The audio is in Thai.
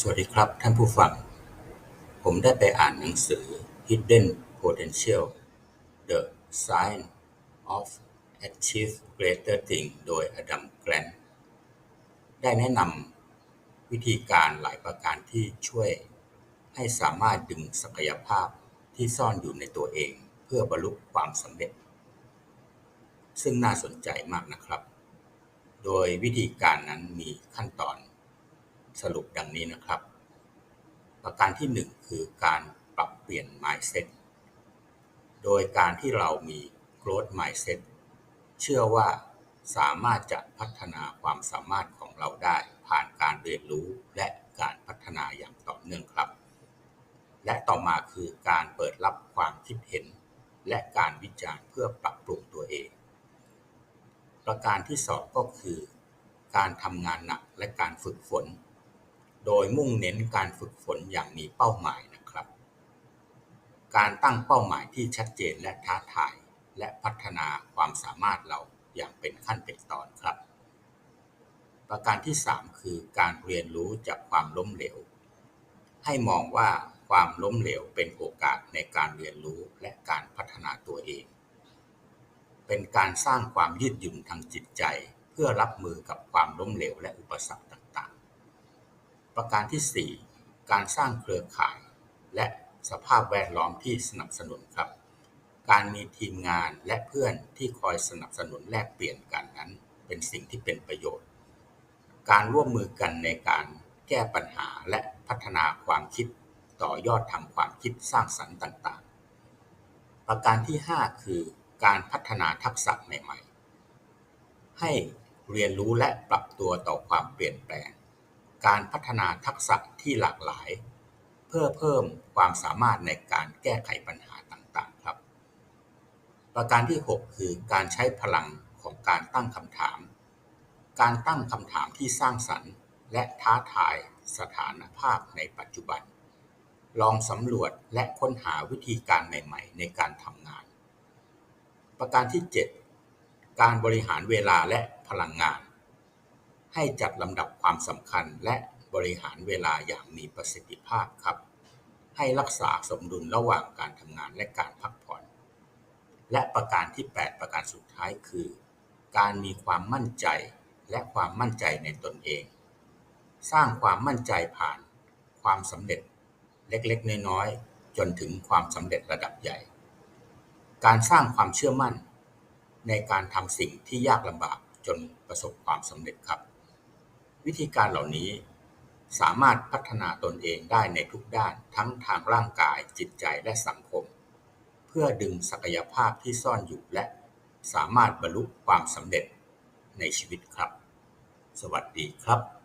สวัสดีครับท่านผู้ฟัง ผมได้ไปอ่านหนังสือ Hidden Potential The Science of Achieve Greater Things โดยอดัมแกรนได้แนะนำวิธีการหลายประการที่ช่วยให้สามารถดึงศักยภาพที่ซ่อนอยู่ในตัวเอง เพื่อบรรลุความสำเร็จ ซึ่งน่าสนใจมากนะครับ โดยวิธีการนั้นมีขั้นตอน สรุปดังนี้นะครับ ประการที่หนึ่งคือการปรับเปลี่ยน mindset โดยการที่เรามี growth mindset เชื่อว่าสามารถจะพัฒนาความสามารถของเราได้ผ่านการเรียนรู้และการพัฒนาอย่างต่อเนื่องครับ และต่อมาคือการเปิดรับความคิดเห็น และการวิจารณ์เพื่อปรับปรุงตัวเอง ประการที่สองก็คือ การทำงานหนักและการฝึกฝน โดยมุ่งเน้นการฝึกฝนอย่างมีเป้าหมายนะครับ การตั้งเป้าหมายที่ชัดเจนและท้าทาย และพัฒนาความสามารถเราอย่างเป็นขั้นเป็นตอนครับ ประการที่ 3 คือการเรียนรู้จากความล้มเหลว ให้มองว่าความล้มเหลวเป็นโอกาสในการเรียนรู้และการพัฒนาตัวเอง เป็นการสร้างความยืดหยุ่นทางจิตใจ เพื่อรับมือกับความล้มเหลวและอุปสรรคต่าง ประการที่ 4 การสร้างเครือข่าย และสภาพแวดล้อมที่สนับสนุนครับ การมีทีมงานและเพื่อนที่คอยสนับสนุนแลกเปลี่ยนกันนั้น เป็นสิ่งที่เป็นประโยชน์ การร่วมมือกันในการแก้ปัญหาและพัฒนาความคิดต่อยอดทางความคิดสร้างสรรค์ต่างๆ ประการที่ 5 คือการพัฒนาทักษะใหม่ๆ ให้เรียนรู้และปรับตัวต่อความเปลี่ยนแปลง การพัฒนาทักษะที่หลากหลาย เพื่อเพิ่มความสามารถในการแก้ไขปัญหาต่างๆครับ ประการที่ 6 คือการใช้พลังของการตั้งคำถาม การตั้งคำถามที่สร้างสรรค์ และท้าทายสถานภาพในปัจจุบัน ลองสำรวจและค้นหาวิธีการใหม่ ๆ ในการทำงาน ประการที่ 7 การบริหารเวลาและพลังงาน ให้จัดลำดับความสำคัญและบริหารเวลาอย่างมีประสิทธิภาพครับ ให้รักษาสมดุลระหว่างการทำงานและการพักผ่อน และประการที่ 8 ประการสุดท้ายคือ การมีความมั่นใจและความมั่นใจในตนเอง สร้างความมั่นใจผ่านความสำเร็จเล็กๆ น้อยๆ จนถึงความสำเร็จระดับใหญ่ การสร้างความเชื่อมั่น ในการทำสิ่งที่ยากลำบากจนประสบความสำเร็จครับ วิธีการเหล่านี้สามารถพัฒนาตนเองได้ในทุกด้านทั้งทางร่างกายจิตใจและสังคม เพื่อดึงศักยภาพที่ซ่อนอยู่และสามารถบรรลุความสำเร็จในชีวิตครับ สวัสดีครับ